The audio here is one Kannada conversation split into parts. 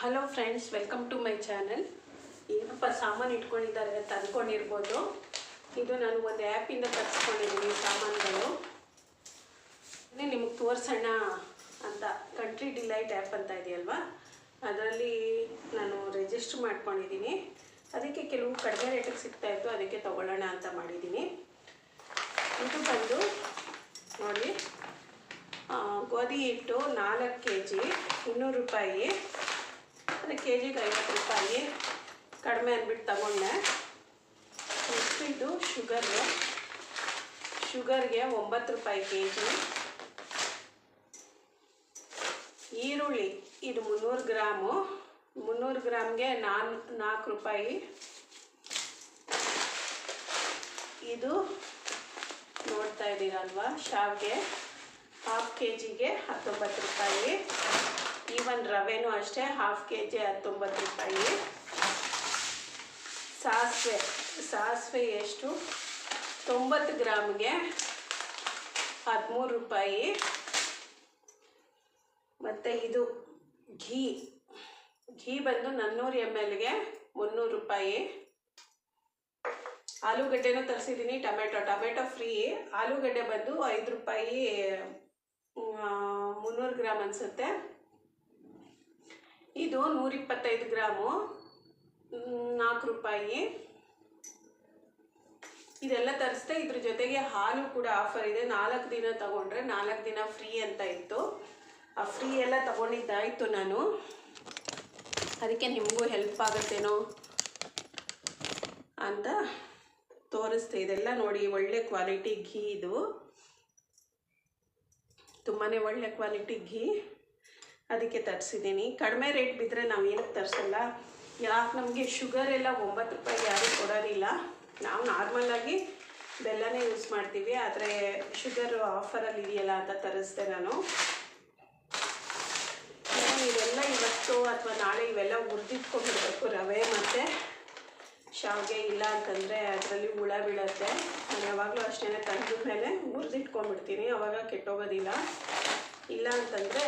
Hello friends welcome to my channel ಏನಪ್ಪ ಸಾಮಾನು ಇಟ್ಕೊಂಡಿದ್ದಾರೆ ಅಂತ ಅಂದ್ಕೊಂಡಿರ್ಬೋದು ಇದು ನಾನು ಒಂದು ಆ್ಯಪಿಂದ ತರಿಸ್ಕೊಂಡಿದ್ದೀನಿ ಸಾಮಾನುಗಳು. ನಿಮಗೆ ತೋರಿಸೋಣ ಅಂತ. ಕಂಟ್ರಿ ಡಿಲೈಟ್ ಆ್ಯಪ್ ಅಂತ ಇದೆಯಲ್ವಾ? ಅದರಲ್ಲಿ ನಾನು ರಿಜಿಸ್ಟರ್ ಮಾಡ್ಕೊಂಡಿದ್ದೀನಿ. ಅದಕ್ಕೆ ಕೆಲವು ಕಡಿಮೆ ರೇಟಿಗೆ ಸಿಗ್ತಾಯಿತ್ತು ಅದಕ್ಕೆ ತೊಗೊಳ್ಳೋಣ ಅಂತ ಮಾಡಿದ್ದೀನಿ. ಇದು ಬಂದು ನೋಡಿ ಗೋಧಿ ಹಿಟ್ಟು ನಾಲ್ಕು ಕೆ ಜಿ ಇನ್ನೂರು ರೂಪಾಯಿ. ಅದು ಕೆ ಜಿಗೆ ಐವತ್ತು ರೂಪಾಯಿ ಕಡಿಮೆ ಅಂದ್ಬಿಟ್ಟು ತಗೊಂಡೆ. ನೆಕ್ಸ್ಟ್ ಇದು ಶುಗರು ಶುಗರ್ಗೆ ಒಂಬತ್ತು ರೂಪಾಯಿ ಕೆ ಜಿ ಈರುಳ್ಳಿ, ಇದು ಮುನ್ನೂರು ಗ್ರಾಮು. ಮುನ್ನೂರು ಗ್ರಾಮ್ಗೆ ನಾನ್, ನಾಲ್ಕು ರೂಪಾಯಿ. ಇದು ನೋಡ್ತಾ ಇದ್ದೀರಲ್ವಾ ಶಾವ್ಗೆ ಹಾಫ್ ಕೆ ಜಿಗೆ ಹತ್ತೊಂಬತ್ತು ರೂಪಾಯಿ. ಈವನ್ ರವೆನೂ ಅಷ್ಟೇ ಹಾಫ್ ಕೆ ಜಿ ಹತ್ತೊಂಬತ್ತು ರೂಪಾಯಿ. ಸಾಸಿವೆ ಸಾಸಿವೆ ಎಷ್ಟು? ತೊಂಬತ್ತು ಗ್ರಾಮ್ಗೆ ಹದಿಮೂರು ರೂಪಾಯಿ. ಮತ್ತು ಇದು ಘೀ ಘೀ ಬಂದು ನಾನ್ನೂರು ಎಂ ಎಲ್ಗೆ ಮುನ್ನೂರು ರೂಪಾಯಿ. ಆಲೂಗಡ್ಡೆನೂ ತರಿಸಿದ್ದೀನಿ, ಟೊಮೆಟೊ ಟೊಮೆಟೊ ಫ್ರೀ ಆಲೂಗಡ್ಡೆ ಬಂದು ಐದು ರೂಪಾಯಿ ಮುನ್ನೂರು ಗ್ರಾಮ್ ಅನಿಸುತ್ತೆ. ಇದು ನೂರಿಪ್ಪತ್ತೈದು ಗ್ರಾಮು. ನಾಲ್ಕು ರೂಪಾಯಿ. ಇದೆಲ್ಲ ತರಿಸ್ದೆ ಇದ್ರ ಜೊತೆಗೆ ಹಾಲು ಕೂಡ ಆಫರ್ ಇದೆ. ನಾಲ್ಕು ದಿನ ತಗೊಂಡ್ರೆ ನಾಲ್ಕು ದಿನ ಫ್ರೀ ಅಂತ ಇತ್ತು. ಆ ಫ್ರೀ ಎಲ್ಲ ತಗೊಂಡಿದ್ದಾಯಿತು ನಾನು. ಅದಕ್ಕೆ ನಿಮಗೂ ಹೆಲ್ಪ್ ಆಗುತ್ತೇನೋ ಅಂತ ತೋರಿಸ್ತೆ ಇದೆಲ್ಲ ನೋಡಿ, ಒಳ್ಳೆ ಕ್ವಾಲಿಟಿ ಘೀ ಇದು. ತುಂಬಾ ಒಳ್ಳೆ ಕ್ವಾಲಿಟಿ ಘೀ ಅದಕ್ಕೆ ತರಿಸಿದ್ದೀನಿ. ಕಡಿಮೆ ರೇಟ್ ಬಿದ್ದರೆ ನಾವು ಏನಕ್ಕೆ ತರಿಸಲ್ಲ? ಯಾಕೆ ನಮಗೆ ಶುಗರ್ ಎಲ್ಲ ಒಂಬತ್ತು ರೂಪಾಯಿ ಯಾರೂ ಕೊಡೋದಿಲ್ಲ. ನಾವು ನಾರ್ಮಲಾಗಿ ಬೆಲ್ಲನೇ ಯೂಸ್ ಮಾಡ್ತೀವಿ. ಆದರೆ ಶುಗರ್ ಆಫರಲ್ಲಿ ಇದೆಯಲ್ಲ ಅಂತ ತರಿಸ್ದೆ ನಾನು. ಇವೆಲ್ಲ ಇವತ್ತು ಅಥವಾ ನಾಳೆ ಇವೆಲ್ಲ ಹುರಿದಿಟ್ಕೊಂಡ್ಬಿಡ್ಬೇಕು ರವೆ ಮತ್ತು ಶಾವಿಗೆ ಇಲ್ಲ ಅಂತಂದರೆ ಅದರಲ್ಲಿ ಹುಳ ಬೀಳತ್ತೆ. ನಾನು ಯಾವಾಗಲೂ ಅಷ್ಟೇ ತಂದ ಮೇಲೆ ಹುರಿದಿಟ್ಕೊಂಡ್ಬಿಡ್ತೀನಿ. ಅವಾಗ ಕೆಟ್ಟೋಗೋದಿಲ್ಲ. ಇಲ್ಲ ಅಂತಂದರೆ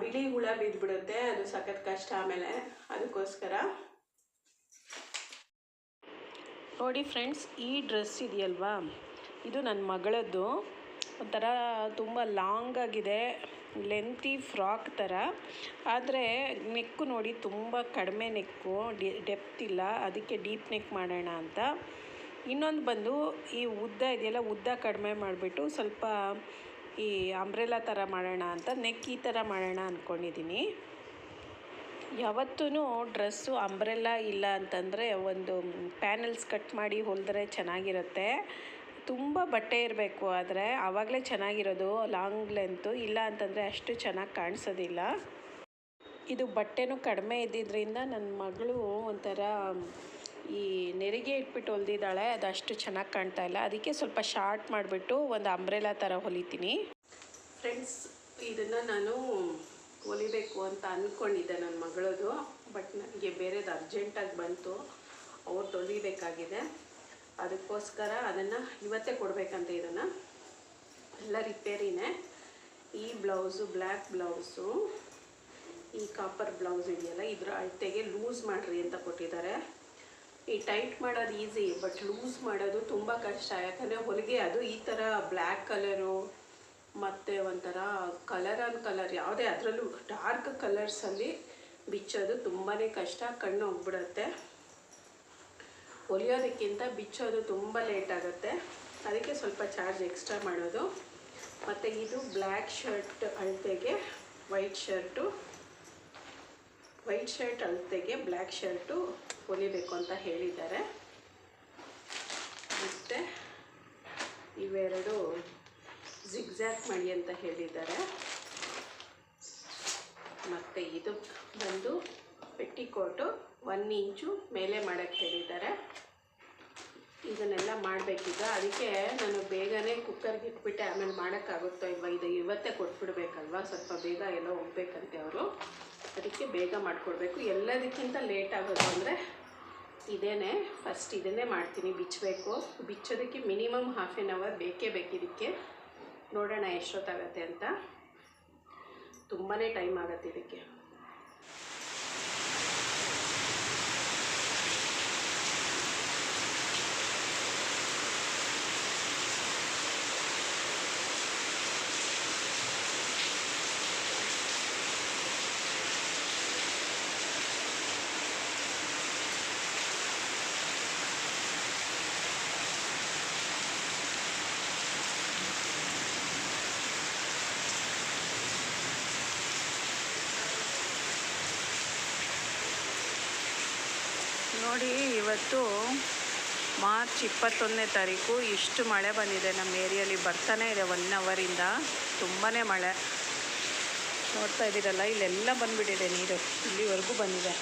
ಬಿಳಿ ಹುಳ ಬಿದ್ದುಬಿಡುತ್ತೆ ಅದು ಸಖತ್ ಕಷ್ಟ ಆಮೇಲೆ ಅದಕ್ಕೋಸ್ಕರ. ನೋಡಿ ಫ್ರೆಂಡ್ಸ್, ಈ ಡ್ರೆಸ್ ಇದೆಯಲ್ವಾ? ಇದು ನನ್ನ ಮಗಳದ್ದು. ಒಂಥರ ತುಂಬ ಲಾಂಗ್ ಆಗಿದೆ, ಲೆಂತಿ ಫ್ರಾಕ್ ಥರ. ಆದರೆ ನೆಕ್ಕು ನೋಡಿ ತುಂಬ ಕಡಿಮೆ ನೆಕ್ಕು ಡೆಪ್ತ್ ಇಲ್ಲ. ಅದಕ್ಕೆ ಡೀಪ್ ನೆಕ್ ಮಾಡೋಣ ಅಂತ. ಇನ್ನೊಂದು ಬಂದು ಈ ಉದ್ದ ಇದೆಯಲ್ಲ, ಉದ್ದ ಕಡಿಮೆ ಮಾಡಿಬಿಟ್ಟು ಸ್ವಲ್ಪ ಈ ಅಂಬ್ರೆಲಾ ಥರ ಮಾಡೋಣ ಅಂತ ನೆಕ್ ಈ ಥರ ಮಾಡೋಣ ಅಂದ್ಕೊಂಡಿದ್ದೀನಿ ಯಾವತ್ತೂ ಡ್ರೆಸ್ಸು ಅಂಬ್ರೆಲ್ಲ ಇಲ್ಲ ಅಂತಂದರೆ ಒಂದು ಪ್ಯಾನಲ್ಸ್ ಕಟ್ ಮಾಡಿ ಹೊಲಿದ್ರೆ ಚೆನ್ನಾಗಿರುತ್ತೆ. ತುಂಬ ಬಟ್ಟೆ ಇರಬೇಕು ಆದರೆ, ಆವಾಗಲೇ ಚೆನ್ನಾಗಿರೋದು ಲಾಂಗ್ ಲೆಂತು ಇಲ್ಲ ಅಂತಂದರೆ ಅಷ್ಟು ಚೆನ್ನಾಗಿ ಕಾಣಿಸೋದಿಲ್ಲ. ಇದು ಬಟ್ಟೆನೂ ಕಡಿಮೆ ಇದ್ದಿದ್ದರಿಂದ ನನ್ನ ಮಗಳು ಒಂಥರ ಈ ನೆರಿಗೆ ಇಟ್ಬಿಟ್ಟು ಹೊಲ್ದಿದ್ದಾಳೆ, ಅದು ಅಷ್ಟು ಚೆನ್ನಾಗಿ ಕಾಣ್ತಾ ಇಲ್ಲ. ಅದಕ್ಕೆ ಸ್ವಲ್ಪ ಶಾರ್ಟ್ ಮಾಡಿಬಿಟ್ಟು ಒಂದು ಅಂಬ್ರೆಲಾ ಥರ ಹೊಲಿತೀನಿ. ಫ್ರೆಂಡ್ಸ್ ಇದನ್ನು ನಾನು ಹೊಲಿಬೇಕು ಅಂತ ಅಂದ್ಕೊಂಡಿದ್ದೆ ನನ್ನ ಮಗಳದು ಬಟ್ ನನಗೆ ಬೇರೆದು ಅರ್ಜೆಂಟಾಗಿ ಬಂತು. ಅವ್ರು ಹೊಲಿಬೇಕಾಗಿದೆ ಅದಕ್ಕೋಸ್ಕರ ಅದನ್ನು ಇವತ್ತೇ ಕೊಡಬೇಕಂತ ಇದನ್ನು. ಎಲ್ಲ ರಿಪೇರಿನೇ. ಈ ಬ್ಲೌಸು ಬ್ಲ್ಯಾಕ್ ಬ್ಲೌಸು, ಈ ಕಾಪರ್ ಬ್ಲೌಸ್ ಇದೆಯಲ್ಲ, ಇದರ ಅಳತೆಗೆ ಲೂಸ್ ಮಾಡಿರಿ ಅಂತ ಕೊಟ್ಟಿದ್ದಾರೆ. ಈ ಟೈಟ್ ಮಾಡೋದು ಈಸಿ, ಬಟ್ ಲೂಸ್ ಮಾಡೋದು ತುಂಬ ಕಷ್ಟ. ಯಾಕಂದರೆ ಹೊಲಿಗೆ ಅದು ಈ ಥರ ಬ್ಲ್ಯಾಕ್ ಕಲರು ಮತ್ತು ಒಂಥರ ಕಲರ್ ಆನ್ ಕಲರ್, ಯಾವುದೇ ಅದರಲ್ಲೂ ಡಾರ್ಕ್ ಕಲರ್ಸಲ್ಲಿ ಬಿಚ್ಚೋದು ತುಂಬಾ ಕಷ್ಟ, ಕಣ್ಣು ಹೋಗ್ಬಿಡುತ್ತೆ. ಹೊಲಿಯೋದಕ್ಕಿಂತ ಬಿಚ್ಚೋದು ತುಂಬ ಲೇಟ್ ಆಗುತ್ತೆ. ಅದಕ್ಕೆ ಸ್ವಲ್ಪ ಚಾರ್ಜ್ ಎಕ್ಸ್ಟ್ರಾ ಮಾಡೋದು. ಮತ್ತು ಇದು ಬ್ಲ್ಯಾಕ್ ಶರ್ಟ್ ಅಳತೆಗೆ, ವೈಟ್ ಶರ್ಟು. ವೈಟ್ ಶರ್ಟ್ ಅಳತೆಗೆ ಬ್ಲ್ಯಾಕ್ ಶರ್ಟು ಹೊಲಿಬೇಕು ಅಂತ ಹೇಳಿದ್ದಾರೆ. ಮತ್ತು ಇವೆರಡು ಜಿಗ್ಜ್ಯಾಕ್ ಮಾಡಿ ಅಂತ ಹೇಳಿದ್ದಾರೆ. ಮತ್ತು ಇದು ಬಂದು ಪೆಟ್ಟಿಕೋಟು ಒನ್ ಇಂಚು ಮೇಲೆ ಮಾಡೋಕ್ಕೆ ಹೇಳಿದ್ದಾರೆ. ಇದನ್ನೆಲ್ಲ ಮಾಡಬೇಕೀಗ ಅದಕ್ಕೆ ನಾನು ಬೇಗನೆ ಕುಕ್ಕರ್ಗೆ ಇಟ್ಬಿಟ್ಟೆ. ಆಮೇಲೆ ಮಾಡೋಕ್ಕಾಗುತ್ತೋ ಇವ ಇದು ಇವತ್ತೇ ಕೊಟ್ಬಿಡ್ಬೇಕಲ್ವ? ಸ್ವಲ್ಪ ಬೇಗ ಎಲ್ಲ ಹೋಗ್ಬೇಕಂತೆ ಅವರು. ಅದಕ್ಕೆ ಬೇಗ ಮಾಡಿಕೊಡ್ಬೇಕು. ಎಲ್ಲದಕ್ಕಿಂತ ಲೇಟ್ ಆಗೋದು ಅಂದರೆ ಇದೇನೆ ಫಸ್ಟ್ ಇದನ್ನೇ ಮಾಡ್ತೀನಿ ಬಿಚ್ಚಬೇಕು ಬಿಚ್ಚೋದಕ್ಕೆ ಮಿನಿಮಮ್ ಹಾಫ್ ಆನ್ ಅವರ್ ಬೇಕೇ ಬೇಕು ಇದಕ್ಕೆ. ನೋಡೋಣ ಎಷ್ಟೊತ್ತಾಗತ್ತೆ ಅಂತ. ತುಂಬಾ ಟೈಮ್ ಆಗುತ್ತೆ ಇದಕ್ಕೆ. ನೋಡಿ, ಇವತ್ತು ಮಾರ್ಚ್ ಇಪ್ಪತ್ತೊಂದನೇ ತಾರೀಕು ಇಷ್ಟು ಮಳೆ ಬಂದಿದೆ. ನಮ್ಮ ಏರಿಯಲ್ಲಿ ಬರ್ತಾನೆ ಇದೆ ಒನ್ ಅವರಿಂದ ತುಂಬಾ ಮಳೆ. ನೋಡ್ತಾ ಇದ್ದೀರಲ್ಲ, ಇಲ್ಲೆಲ್ಲ ಬಂದುಬಿಟ್ಟಿದೆ ನೀರು. ಇಲ್ಲಿವರೆಗೂ ಬಂದಿದೆ.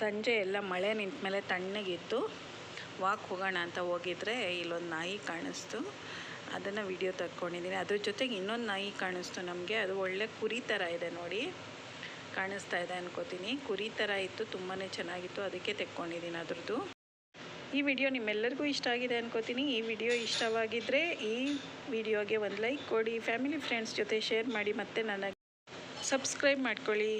ಸಂಜೆ ಎಲ್ಲ ಮಳೆ ನಿಂತ ಮೇಲೆ ತಣ್ಣಗಿತ್ತು. ವಾಕ್ ಹೋಗೋಣ ಅಂತ ಹೋಗಿದ್ರೆ ಇಲ್ಲೊಂದು ನಾಯಿ ಕಾಣಿಸ್ತು. ಅದನ್ನು ವಿಡಿಯೋ ತಕ್ಕೊಂಡಿದ್ದೀನಿ ಅದ್ರ ಜೊತೆಗೆ ಇನ್ನೊಂದು ನಾಯಿ ಕಾಣಿಸ್ತು ನಮಗೆ. ಅದು ಒಳ್ಳೆ ಕುರಿ ಥರ ಇದೆ ನೋಡಿ. ಕಾಣಿಸ್ತಾ ಇದೆ ಅನ್ಕೋತೀನಿ. ಕುರಿ ಥರ ಇತ್ತು ತುಂಬಾ ಚೆನ್ನಾಗಿತ್ತು. ಅದಕ್ಕೆ ತೆಕ್ಕೊಂಡಿದ್ದೀನಿ ಅದ್ರದ್ದು. ಈ ವಿಡಿಯೋ ನಿಮ್ಮೆಲ್ಲರಿಗೂ ಇಷ್ಟ ಆಗಿದೆ ಅನ್ಕೋತೀನಿ. ಈ ವಿಡಿಯೋ ಇಷ್ಟವಾಗಿದ್ದರೆ ಈ ವಿಡಿಯೋಗೆ ಒಂದು ಲೈಕ್ ಕೊಡಿ. ಫ್ಯಾಮಿಲಿ ಫ್ರೆಂಡ್ಸ್ ಜೊತೆ ಶೇರ್ ಮಾಡಿ ಮತ್ತು ನನಗೆ ಸಬ್ಸ್ಕ್ರೈಬ್ ಮಾಡ್ಕೊಳ್ಳಿ.